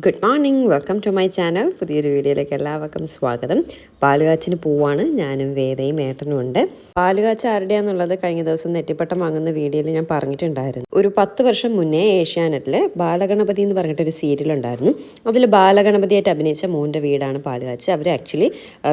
Good morning welcome to my channel പുതിയൊരു വീഡിയോയിലേക്ക് എല്ലാവർക്കും സ്വാഗതം. പാലുകാച്ചിന് പോവാണ്. ഞാനും വേദയും ഏട്ടനും ഉണ്ട്. പാലുകാച്ച് ആരുടെയാന്നുള്ളത് കഴിഞ്ഞ ദിവസം നെറ്റിപ്പട്ടം വാങ്ങുന്ന വീഡിയോയിൽ ഞാൻ പറഞ്ഞിട്ടുണ്ടായിരുന്നു. ഒരു പത്ത് വർഷം മുന്നേ ഏഷ്യാനെറ്റിൽ ബാലഗണപതി എന്ന് പറഞ്ഞിട്ടൊരു സീരിയൽ ഉണ്ടായിരുന്നു. അതിൽ ബാലഗണപതിയായിട്ട് അഭിനയിച്ച മോന്റെ വീടാണ് പാലുകാച്ച്. അവർ ആക്ച്വലി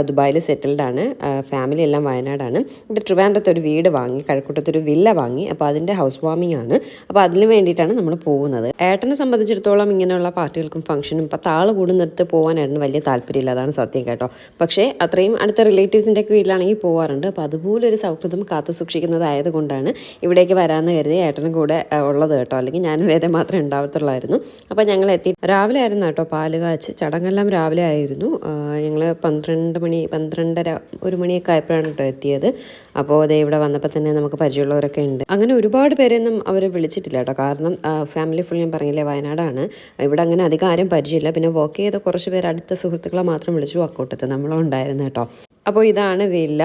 ദുബായിൽ സെറ്റിൽഡ് ആണ്. ഫാമിലി എല്ലാം വയനാടാണ്. ഇവിടെ ട്രിവാൻഡ്രത്ത് ഒരു വീട് വാങ്ങി കഴക്കൂട്ടത്തൊരു വില്ല വാങ്ങി. അപ്പോൾ അതിന്റെ ഹൗസ് വാമിംഗ് ആണ്. അപ്പോൾ അതിന് വേണ്ടിയിട്ടാണ് നമ്മൾ പോകുന്നത്. ഏട്ടനെ സംബന്ധിച്ചിടത്തോളം ഇങ്ങനെയുള്ള പാർട്ടികൾക്കും ഫംഗ്ഷനും പത്ത് ആൾ കൂടുന്നിടത്ത് പോകാനായിരുന്നു വലിയ താല്പര്യമില്ല. അതാണ് സത്യം കേട്ടോ. പക്ഷേ അത്രയും അടുത്ത റിലേറ്റീവ്സിന്റെ ഒക്കെ വീട്ടിലാണെങ്കിൽ പോകാറുണ്ട് അപ്പോൾ അതുപോലെ ഒരു സൗഹൃദം കാത്തു സൂക്ഷിക്കുന്നതായത് കൊണ്ടാണ് ഇവിടേക്ക് വരാമെന്ന് കരുതി ഏട്ടനും കൂടെ ഉള്ളത് കേട്ടോ. അല്ലെങ്കിൽ ഞാനും വേദം മാത്രമേ ഉണ്ടാവത്തുള്ളായിരുന്നു. അപ്പോൾ ഞങ്ങൾ എത്തി. രാവിലെ ആയിരുന്നു കേട്ടോ പാൽ കാച്ച്. ചടങ്ങെല്ലാം രാവിലെ ആയിരുന്നു. ഞങ്ങൾ പന്ത്രണ്ട് മണി പന്ത്രണ്ടര ഒരു മണിയൊക്കെ ആയപ്പോഴാണ് കേട്ടോ എത്തിയത്. അപ്പോൾ അതേ ഇവിടെ വന്നപ്പോൾ തന്നെ നമുക്ക് പരിചയമുള്ളവരൊക്കെ ഉണ്ട്. അങ്ങനെ ഒരുപാട് പേരെയൊന്നും അവർ വിളിച്ചിട്ടില്ല കേട്ടോ. കാരണം ഫാമിലി ഫുൾ ഞാൻ പറഞ്ഞില്ലേ വയനാടാണ്. ഇവിടെ അങ്ങനെ അധികം ആരും പരിചയമില്ല. പിന്നെ വർക്ക് ചെയ്ത കുറച്ച് പേര് അടുത്ത സുഹൃത്തുക്കളെ മാത്രം വിളിച്ചു അക്കൂട്ടത്ത് നമ്മളും ഉണ്ടായിരുന്നു കേട്ടോ അപ്പോൾ ഇതാണ് വില്ല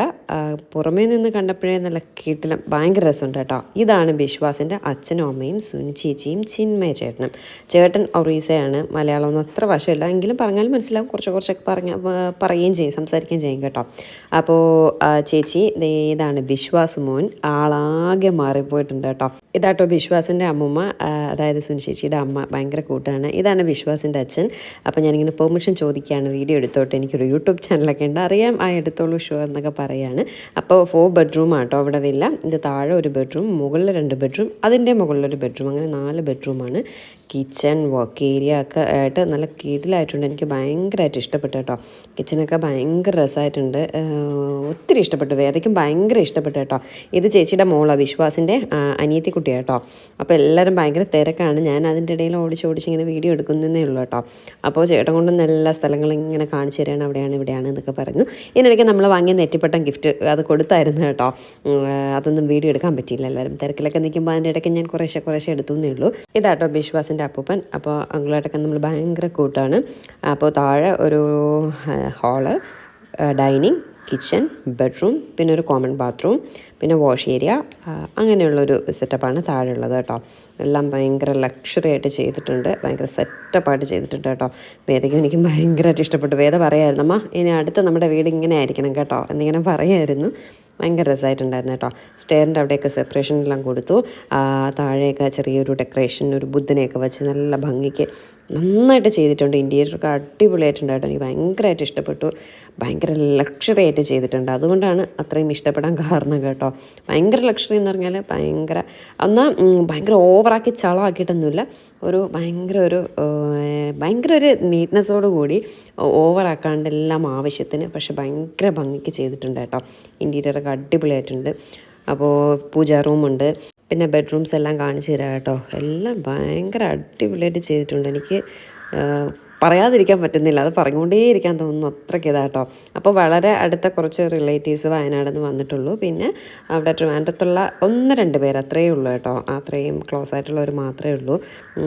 പുറമേ നിന്ന് കണ്ടപ്പോഴേ നല്ല കീട്ടിലും. ഭയങ്കര രസമുണ്ട് കേട്ടോ ഇതാണ് ബിശ്വാസിന്റെ അച്ഛനും അമ്മയും സുനി ചേച്ചിയും ചിന്മയ ചേട്ടനും. ചേട്ടൻ ഒറീസയാണ്. മലയാളം ഒന്നും അത്ര വശമില്ല. എങ്കിലും പറഞ്ഞാൽ മനസ്സിലാവും. കുറച്ച് കുറച്ചൊക്കെ പറഞ്ഞ പറയുകയും ചെയ്യും സംസാരിക്കുകയും ചെയ്യും കേട്ടോ. അപ്പോൾ ചേച്ചി ഇതാണ് ബിശ്വാസ് മോൻ. ആളാകെ മാറിപ്പോയിട്ടുണ്ട് കേട്ടോ ഇതാട്ടോ ബിശ്വാസിന്റെ അമ്മമ്മ. അതായത് സുനി ചേച്ചിയുടെ അമ്മ. ഭയങ്കര കൂട്ടാണ്. ഇതാണ് ബിശ്വാസിന്റെ അച്ഛൻ. അപ്പോൾ ഞാനിങ്ങനെ പെർമിഷൻ ചോദിക്കുകയാണ്. വീഡിയോ എടുത്തോട്ട് എനിക്കൊരു യൂട്യൂബ് ചാനലൊക്കെ ഉണ്ട്. അറിയാം ആ എടുത്തോളൂ ഷുവർ എന്നൊക്കെ പറയാണ്. അപ്പോൾ ഫോർ ബെഡ്റൂം ആട്ടോ അവിടെ വില്ല ഇത് താഴെ ഒരു ബെഡ്റൂം മുകളിൽ രണ്ട് ബെഡ്റൂം അതിന്റെ മുകളിലൊരു ബെഡ്റൂം അങ്ങനെ നാല് ബെഡ്റൂമാണ് കിച്ചൺ വർക്ക് ഏരിയ ഒക്കെ ആയിട്ട് നല്ല കീഴിലായിട്ടുണ്ട് എനിക്ക് ഭയങ്കരമായിട്ട് ഇഷ്ടപ്പെട്ടു കേട്ടോ. കിച്ചണൊക്കെ ഭയങ്കര രസമായിട്ടുണ്ട്. ഒത്തിരി ഇഷ്ടപ്പെട്ടു. വേദയ്ക്കും ഭയങ്കര ഇഷ്ടപ്പെട്ടു കേട്ടോ. ഇത് ചേച്ചിയുടെ മോളാണ് വിശ്വാസിന്റെ അനിയത്തി കുട്ടിയാണ് കേട്ടോ. അപ്പോൾ എല്ലാവരും ഭയങ്കര തിരക്കാണ്. ഞാൻ അതിന്റെ ഇടയിൽ ഓടിച്ച് ഇങ്ങനെ വീഡിയോ എടുക്കുന്നതേ ഉള്ളൂ കേട്ടോ. അപ്പോൾ ചേട്ടൻ കൊണ്ടുവന്ന എല്ലാ സ്ഥലങ്ങളും ഇങ്ങനെ കാണിച്ചു തരാണ്. അവിടെയാണ് ഇവിടെയാണ് എന്നൊക്കെ പറഞ്ഞു. ഇതിനിടയ്ക്ക് നമ്മൾ വാങ്ങിയ നെറ്റിപ്പട്ടം ഗിഫ്റ്റ് അത് കൊടുത്തായിരുന്നു കേട്ടോ. അതൊന്നും വീഡിയോ എടുക്കാൻ പറ്റിയില്ല എല്ലാവരും. തിരക്കിലൊക്കെ നിൽക്കുമ്പോൾ അതിന്റെ ഇടയ്ക്ക് ഞാൻ കുറേശ്ശെ കുറേശ്ശെ എടുത്തു എന്നേ ഉള്ളൂ ഇതാട്ടോ ബിശ്വാസിന്റെ അപ്പൂപ്പൻ. അപ്പോൾ അങ്കിളായിട്ടൊക്കെ നമ്മൾ ഭയങ്കര കൂട്ടാണ്. അപ്പോൾ താഴെ ഒരു ഹാൾ ഡൈനിങ് കിച്ചൺ ബെഡ്റൂം പിന്നെ ഒരു കോമൺ ബാത്റൂം. പിന്നെ വാഷ് ഏരിയ അങ്ങനെയുള്ളൊരു സെറ്റപ്പാണ് താഴെ ഉള്ളത് കേട്ടോ. എല്ലാം ഭയങ്കര ലക്ഷറി ആയിട്ട് ചെയ്തിട്ടുണ്ട്. ഭയങ്കര സെറ്റപ്പായിട്ട് ചെയ്തിട്ടുണ്ട് കേട്ടോ. വേദയ്ക്ക് എനിക്ക് ഭയങ്കരമായിട്ട് ഇഷ്ടപ്പെട്ടു. വേദ പറയായിരുന്നു അമ്മ ഇനി അടുത്ത് നമ്മുടെ വീട് ഇങ്ങനെ ആയിരിക്കണം കേട്ടോ. എന്നിങ്ങനെ പറയായിരുന്നു. ഭയങ്കര രസമായിട്ടുണ്ടായിരുന്നു കേട്ടോ. സ്റ്റെയറിന്റെ അവിടെയൊക്കെ സെപ്പറേഷൻ എല്ലാം കൊടുത്തു. താഴെയൊക്കെ ചെറിയൊരു ഡെക്കറേഷൻ ഒരു ബുദ്ധനെയൊക്കെ വെച്ച് നല്ല ഭംഗിക്ക് നന്നായിട്ട് ചെയ്തിട്ടുണ്ട്. ഇന്റീരിയറൊക്കെ അടിപൊളിയായിട്ടുണ്ട് കേട്ടോ എനിക്ക് ഭയങ്കരമായിട്ട് ഇഷ്ടപ്പെട്ടു. ഭയങ്കര ലക്ഷറി ആയിട്ട് ചെയ്തിട്ടുണ്ട്. അതുകൊണ്ടാണ് അത്രയും ഇഷ്ടപ്പെടാൻ കാരണം കേട്ടോ. ഭയങ്കര ലക്ഷറി എന്ന് പറഞ്ഞാൽ ഭയങ്കര എന്നാൽ ഭയങ്കര ഓവറാക്കി ചളമാക്കിയിട്ടൊന്നുമില്ല ഒരു ഭയങ്കര ഒരു ഭയങ്കര ഒരു നീറ്റ്നെസ്സോട് കൂടി ഓവറാക്കാണ്ട് എല്ലാം ആവശ്യത്തിന് പക്ഷെ ഭയങ്കര ഭംഗിക്ക് ചെയ്തിട്ടുണ്ട് കേട്ടോ. ഇന്റീരിയറൊക്കെ അടിപൊളിയായിട്ടുണ്ട്. അപ്പോൾ പൂജാ റൂമുണ്ട് പിന്നെ ബെഡ്റൂംസ് എല്ലാം കാണിച്ചു തരാം കേട്ടോ. എല്ലാം ഭയങ്കര അടിപൊളിയായിട്ട് ചെയ്തിട്ടുണ്ട്. എനിക്ക് പറയാതിരിക്കാൻ പറ്റുന്നില്ല. അത് പറഞ്ഞുകൊണ്ടേയിരിക്കാൻ തോന്നുന്നു. അത്രയ്ക്ക് ഇതാ കേട്ടോ അപ്പോൾ വളരെ അടുത്ത കുറച്ച് റിലേറ്റീവ്സ് വയനാട് നിന്ന് വന്നിട്ടുള്ളൂ. പിന്നെ അവിടെ ട്രിവാൻഡ്രത്തുള്ള ഒന്ന് രണ്ട് പേര് അത്രയേ ഉള്ളൂ കേട്ടോ. അത്രയും ക്ലോസ് ആയിട്ടുള്ളവർ മാത്രമേ ഉള്ളൂ.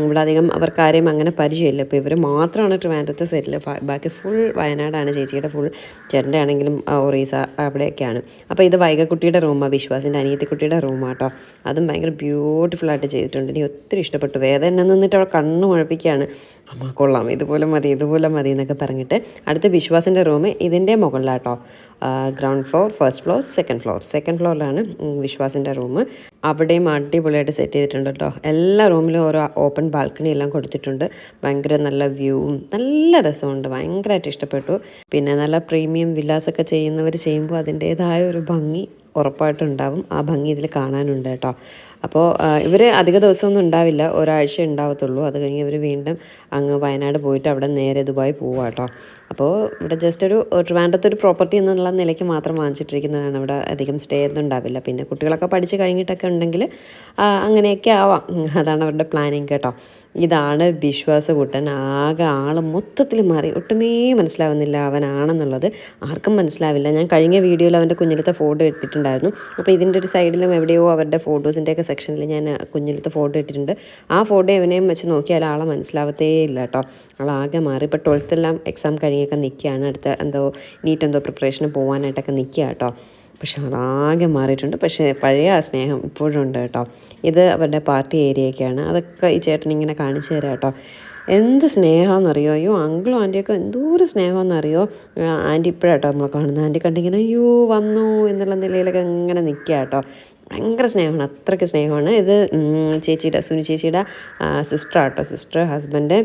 ഇവിടെ അധികം അവർക്ക് ആരെയും അങ്ങനെ പരിചയമില്ല. ഇപ്പോൾ ഇവർ മാത്രമാണ് ട്രിവാൻഡ്രത്ത് സെറ്റിൽ ബാക്കി ഫുൾ വയനാടാണ്. ചേച്ചിയുടെ ഫുൾ ചേട്ടന്റെ ഒറീസ അവിടെയൊക്കെയാണ്. അപ്പോൾ ഇത് വൈകക്കുട്ടിയുടെ റൂമാണ് വിശ്വാസിന്റെ അനിയത്തിക്കുട്ടിയുടെ റൂമാട്ടോ അതും ഭയങ്കര ബ്യൂട്ടിഫുൾ ആയിട്ട് ചെയ്തിട്ടുണ്ട്. എനിക്ക് ഒത്തിരി ഇഷ്ടപ്പെട്ടു. വേദന നിന്നിട്ട് അവൾ കണ്ണ് മുഴപ്പിക്കുകയാണ് അമ്മ കൊള്ളാം. ഇതുപോലെ മതി ഇതുപോലെ മതി എന്നൊക്കെ പറഞ്ഞിട്ട് അടുത്ത വിശ്വാസിന്റെ റൂം ഇതിന്റെ മുകളിലാട്ടോ. Ground floor first floor second floor second ഫ്ലോറിലാണ് വിശ്വാസിന്റെ റൂം. അവിടെയും അടിപൊളിയായിട്ട് സെറ്റ് ചെയ്തിട്ടുണ്ട് കേട്ടോ എല്ലാ റൂമിലും ഓരോ ഓപ്പൺ ബാൽക്കണി എല്ലാം കൊടുത്തിട്ടുണ്ട്. ഭയങ്കര നല്ല വ്യൂവും നല്ല രസമുണ്ട്. ഭയങ്കരമായിട്ട് ഇഷ്ടപ്പെട്ടു. പിന്നെ നല്ല പ്രീമിയം വില്ലാസൊക്കെ ചെയ്യുന്നവർ ചെയ്യുമ്പോൾ അതിന്റേതായ ഒരു ഭംഗി ഉറപ്പായിട്ടും ഉണ്ടാവും ആ ഭംഗി ഇതിൽ കാണാനുണ്ട് കേട്ടോ. അപ്പോൾ ഇവർ അധിക ദിവസമൊന്നും ഉണ്ടാവില്ല. ഒരാഴ്ച ഉണ്ടാവത്തുള്ളൂ. അത് കഴിഞ്ഞ് ഇവർ വീണ്ടും അങ്ങ് വയനാട് പോയിട്ട് അവിടെ നേരെ ദുബായ് പോവാം കേട്ടോ. അപ്പോൾ ഇവിടെ ജസ്റ്റ് ഒരു ട്രിവാൻഡ്രത്ത് ഒരു പ്രോപ്പർട്ടി എന്നുള്ള നിലയ്ക്ക് മാത്രം വാങ്ങിച്ചിട്ടിരിക്കുന്നതാണ് ഇവിടെ അധികം സ്റ്റേ ഒന്നും ഉണ്ടാവില്ല. പിന്നെ കുട്ടികളൊക്കെ പഠിച്ച് കഴിഞ്ഞിട്ടൊക്കെ ഉണ്ടെങ്കിൽ അങ്ങനെയൊക്കെ ആവാം. അതാണ് അവരുടെ പ്ലാനിങ് കേട്ടോ. ഇതാണ് വിശ്വാസകൂട്ടൻ. ആകെ ആൾ മൊത്തത്തിൽ മാറി. ഒട്ടുമേ മനസ്സിലാവുന്നില്ല അവനാണെന്നുള്ളത്. ആർക്കും മനസ്സിലാവില്ല. ഞാൻ കഴിഞ്ഞ വീഡിയോയിൽ അവന്റെ കുഞ്ഞിലത്തെ ഫോട്ടോ ഇട്ടിട്ടുണ്ടായിരുന്നു. അപ്പോൾ ഇതിന്റെ ഒരു സൈഡിലും എവിടെയോ അവരുടെ ഫോട്ടോസിന്റെയൊക്കെ സെക്ഷനിൽ ഞാൻ കുഞ്ഞിലത്തെ ഫോട്ടോ ഇട്ടിട്ടുണ്ട്. ആ ഫോട്ടോ എവനെയും വെച്ച് നോക്കിയാൽ ആളെ മനസ്സിലാവത്തേ ഇല്ല കേട്ടോ. ആളാകെ മാറി. ഇപ്പോൾ ട്വൽത്തെല്ലാം എക്സാം കഴിഞ്ഞൊക്കെ നിൽക്കുകയാണ്. അടുത്ത എന്തോ നീറ്റ് എന്തോ പ്രിപ്പറേഷന് പോകാനായിട്ടൊക്കെ നിൽക്കുക കേട്ടോ. പക്ഷെ അതാകെ മാറിയിട്ടുണ്ട്. പക്ഷേ പഴയ ആ സ്നേഹം ഇപ്പോഴും ഉണ്ട് കേട്ടോ. ഇത് അവരുടെ പാർട്ടി ഏരിയയൊക്കെയാണ് അതൊക്കെ ഈ ചേട്ടൻ ഇങ്ങനെ കാണിച്ചു തരാം കേട്ടോ. എന്ത് സ്നേഹമാണെന്നറിയോ? അയ്യോ അങ്കിളും ആന്റിയൊക്കെ എന്തോരം സ്നേഹമെന്നറിയോ ആന്റി ഇപ്പോഴാട്ടോ നമ്മളെ കാണുന്നത്. ആന്റി കണ്ടിങ്ങനെ അയ്യോ വന്നു എന്നുള്ള നിലയിലൊക്കെ ഇങ്ങനെ നിൽക്കുക കേട്ടോ. ഭയങ്കര സ്നേഹമാണ്. അത്രയ്ക്ക് സ്നേഹമാണ്. ഇത് ചേച്ചിയുടെ സുനി ചേച്ചിയുടെ സിസ്റ്റർ ആട്ടോ സിസ്റ്റർ ഹസ്ബൻഡ്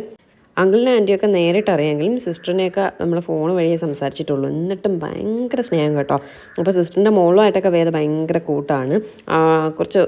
അങ്കിളിനെ ആന്റിയൊക്കെ നേരിട്ട് അറിയാമെങ്കിലും സിസ്റ്ററിനെയൊക്കെ നമ്മൾ ഫോൺ വഴിയേ സംസാരിച്ചിട്ടുള്ളൂ. എന്നിട്ടും ഭയങ്കര സ്നേഹം കേട്ടോ. അപ്പോൾ സിസ്റ്ററിന്റെ മോളുമായിട്ടൊക്കെ വേദ ഭയങ്കര കൂട്ടാണ്. കുറച്ച്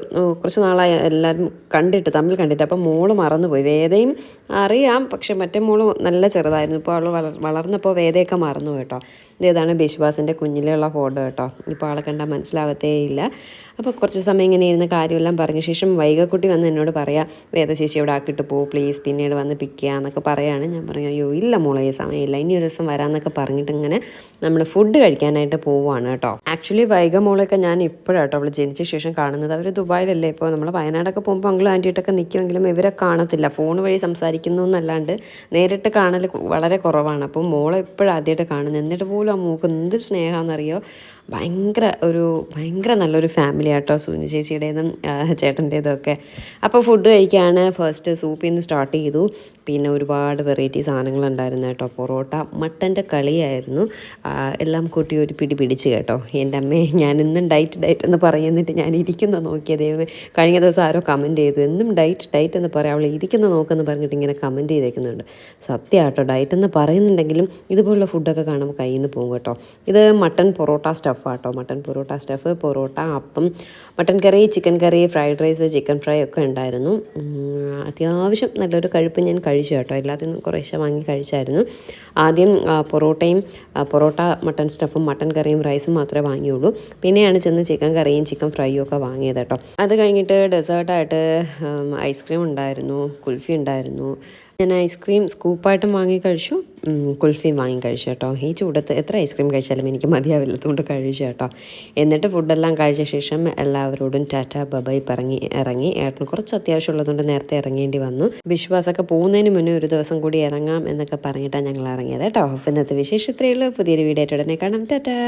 കുറച്ച് നാളായി എല്ലാവരും കണ്ടിട്ട് തമ്മിൽ കണ്ടിട്ട്. അപ്പോൾ മോൾ മറന്നുപോയി. വേദയും അറിയാം പക്ഷെ മറ്റേ മോൾ നല്ല ചെറുതായിരുന്നു. ഇപ്പോൾ അവൾ വളർ വളർന്നപ്പോൾ വേദയൊക്കെ മറന്നു കേട്ടോ. ഇതേതാണ് ബിശ്വാസിന്റെ കുഞ്ഞിലുള്ള ഫോട്ടോ കേട്ടോ. ഇപ്പോൾ ആളെ കണ്ടാൽ മനസ്സിലാവത്തേ ഇല്ല അപ്പോൾ കുറച്ച് സമയം ഇങ്ങനെ ഇരുന്ന് കാര്യമെല്ലാം പറഞ്ഞ. ശേഷം വൈകക്കുട്ടി വന്ന് എന്നോട് പറയാം വേദശേഷി ഇവിടെ ആക്കിയിട്ട് പോ പ്ലീസ് പിന്നീട് വന്ന് പിക്ക് ചെയ്യാന്നൊക്കെ പറയുകയാണ് ഞാൻ പറഞ്ഞു അയ്യോ ഇല്ല മോളെ സമയമില്ല. ഇനി ഒരു ദിവസം വരാമെന്നൊക്കെ പറഞ്ഞിട്ട് ഇങ്ങനെ നമ്മൾ ഫുഡ് കഴിക്കാനായിട്ട് പോവുകയാണ് കേട്ടോ. ആക്ച്വലി വൈക മോളൊക്കെ ഞാൻ ഇപ്പോഴാട്ടോ അവൾ ജനിച്ച ശേഷം കാണുന്നത്. അവർ ദുബായിലല്ലേ ഇപ്പോൾ നമ്മൾ വയനാടൊക്കെ പോകുമ്പോൾ അങ്കിളും ആന്റിയിട്ടൊക്കെ നിൽക്കുമെങ്കിലും ഇവരെ കാണത്തില്ല. ഫോൺ വഴി സംസാരിക്കുന്നു എന്നല്ലാണ്ട് നേരിട്ട് കാണൽ വളരെ കുറവാണ്. അപ്പോൾ മോളെ ഇപ്പോഴാദ്യമായിട്ട് കാണുന്നത് എന്നിട്ട് പോലും ആ മോൾക്ക് എന്ത് സ്നേഹമാണെന്നറിയോ ഭയങ്കര ഒരു ഭയങ്കര നല്ലൊരു ഫാമിലി ആട്ടോ സുനു ചേച്ചിയുടേതും ചേട്ടന്റേതും ഒക്കെ അപ്പോൾ ഫുഡ് കഴിക്കുകയാണ് ഫസ്റ്റ് സൂപ്പിൽ നിന്ന് സ്റ്റാർട്ട് ചെയ്തു. പിന്നെ ഒരുപാട് വെറൈറ്റി സാധനങ്ങളുണ്ടായിരുന്നു കേട്ടോ. പൊറോട്ട മട്ടന്റെ കളിയായിരുന്നു. എല്ലാം കൂട്ടി ഒരു പിടി പിടിച്ച് കേട്ടോ. എന്റെ അമ്മേ ഞാൻ ഇന്നും ഡയറ്റ് ഡയറ്റ് എന്ന് പറയുന്നിട്ട് ഞാൻ ഇരിക്കുന്ന നോക്കിയ ദൈവമേ. കഴിഞ്ഞ ദിവസം ആരോ കമന്റ് ചെയ്തു. എന്നും ഡയറ്റ് ഡയറ്റ് എന്ന് പറയാം അവൾ ഇരിക്കുന്ന നോക്കെന്ന് പറഞ്ഞിട്ട് ഇങ്ങനെ കമന്റ് ചെയ്തേക്കുന്നുണ്ട്. സത്യമാട്ടോ ഡയറ്റ് എന്ന് പറയുന്നുണ്ടെങ്കിലും ഇതുപോലുള്ള ഫുഡൊക്കെ കാണുമ്പോൾ കയ്യിൽ നിന്ന് പോകും കേട്ടോ. ഇത് മട്ടൻ പൊറോട്ട സ്റ്റഫ് ആട്ടോ mutton parotta stuff parotta appam mutton curry chicken curry fried rice chicken fry ഒക്കെ ഉണ്ടായിരുന്നു. അത്യാവശ്യം നല്ലൊരു കഴിപ്പ് ഞാൻ കഴിച്ചു കേട്ടോ. എല്ലാത്തിൽ നിന്നും കുറേശ്ശെ വാങ്ങി കഴിച്ചായിരുന്നു. ആദ്യം പൊറോട്ടയും പൊറോട്ട മട്ടൻ സ്റ്റഫും മട്ടൻ കറിയും റൈസും മാത്രമേ വാങ്ങിയുള്ളൂ. പിന്നെയാണ് ചെന്ന് ചിക്കൻ കറിയും ചിക്കൻ ഫ്രൈയും ഒക്കെ വാങ്ങിയത് കേട്ടോ. അത് കഴിഞ്ഞിട്ട് ഡെസേർട്ടായിട്ട് ഐസ്ക്രീം ഉണ്ടായിരുന്നു കുൽഫി ഉണ്ടായിരുന്നു ഞാൻ ഐസ്ക്രീം സ്കൂപ്പായിട്ടും വാങ്ങി കഴിച്ചു. കുൽഫി കുൽഫിയും വാങ്ങി കഴിച്ചു കേട്ടോ. ഈ ചൂടത്ത് എത്ര ഐസ്ക്രീം കഴിച്ചാലും എനിക്ക് മതിയാവില്ലാത്തതുകൊണ്ട് കഴിച്ചു കേട്ടോ. എന്നിട്ട് ഫുഡെല്ലാം കഴിച്ച ശേഷം എല്ലാവരോടും ടാറ്റ ബബായി പറങ്ങി ഇറങ്ങി. ഏട്ടന് കുറച്ച് അത്യാവശ്യം ഉള്ളതുകൊണ്ട് നേരത്തെ ഇറങ്ങേണ്ടി വന്നു. വിശ്വാസമൊക്കെ പോകുന്നതിന് മുന്നേ ഒരു ദിവസം കൂടി ഇറങ്ങാം എന്നൊക്കെ പറഞ്ഞിട്ടാണ് ഞങ്ങൾ ഇറങ്ങിയത് കേട്ടോ. ഇന്നത്തെ വിശേഷത്രയുള്ളൂ പുതിയൊരു വീഡിയോ ആയിട്ട് ഉടനെ കാണാം. ടാറ്റാ!